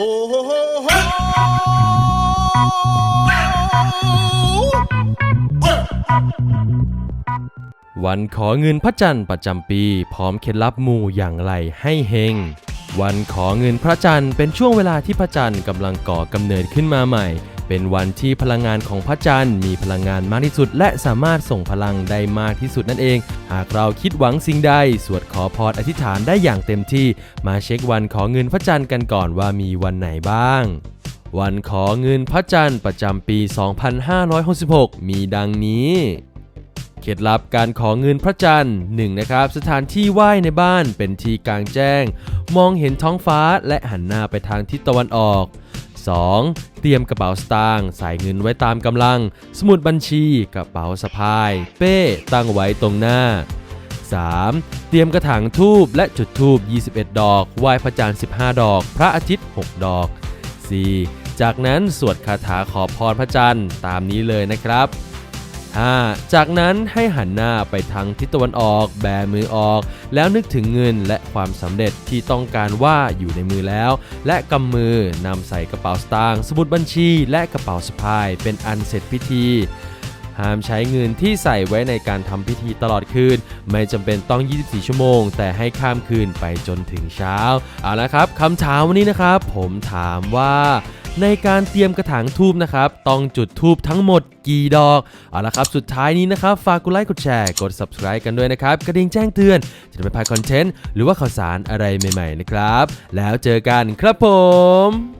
วันขอเงินพระจันทร์ประจำปี พร้อมเคล็ดลับมูอย่างไรให้เฮง วันขอเงินพระจันทร์เป็นช่วงเวลาที่พระจันทร์กำลังก่อกำเนิดขึ้นมาใหม่ เป็นวันที่พลังงานของพระจันทร์มีพลังงานมากที่สุด และสามารถส่งพลังได้มากที่สุดนั่นเอง หากเราคิดหวังสิ่งใด สวดขอพรอธิษฐานได้อย่างเต็มที่ มาเช็ควันขอเงินพระจันทร์กันก่อนว่ามีวันไหนบ้างวันขอเงินพระจันทร์ประจำปี 2566 มีดังนี้ เคล็ดลับการขอเงินพระจันทร์ 1 นะครับ สถานที่ไหว้ในบ้านเป็นที่กลางแจ้ง มองเห็นท้องฟ้าและหันหน้าไปทางทิศตะวันออก 2. เตรียมกระเป๋าสตางค์ใส่เงินไว้ตามกำลัง สมุดบัญชี กระเป๋าสะพาย เป้ตั้งไว้ตรงหน้า 3. เตรียมกระถางทูบและจุดทูบ 21 ดอก ไหว้พระจันทร์ 15 ดอก พระอาทิตย์ 6 ดอก 4. จากนั้นสวดคาถาขอพรพระจันทร์ตามนี้เลยนะครับ 5. จากนั้นให้หันหน้าไปทางทิศตะวันออก แบมือออก แล้วนึกถึงเงินและความสำเร็จที่ต้องการว่าอยู่ในมือแล้ว และกำมือนำใส่กระเป๋าสตางค์สมุดบัญชี และกระเป๋าสะพาย เป็นอันเสร็จพิธีห้ามใช้เงินที่ใส่ไว้ในการทำพิธีตลอดคืน ไม่จำเป็นต้อง 24 ชั่วโมง แต่ให้ข้ามคืนไปจนถึงเช้า เอาละครับคำถามวันนี้นะครับ ผมถามว่า ในการเตรียมกระถางทูบนะครับ ต้องจุดทูบทั้งหมดกี่ดอก เอาละครับ สุดท้ายนี้นะครับ ฝากกดไลค์กดแชร์ กด subscribe กันด้วยนะครับ กระดิ่งแจ้งเตือน จะได้ไม่พลาดคอนเทนต์ หรือว่าข่าวสารอะไรใหม่ๆนะครับ แล้วเจอกันครับผม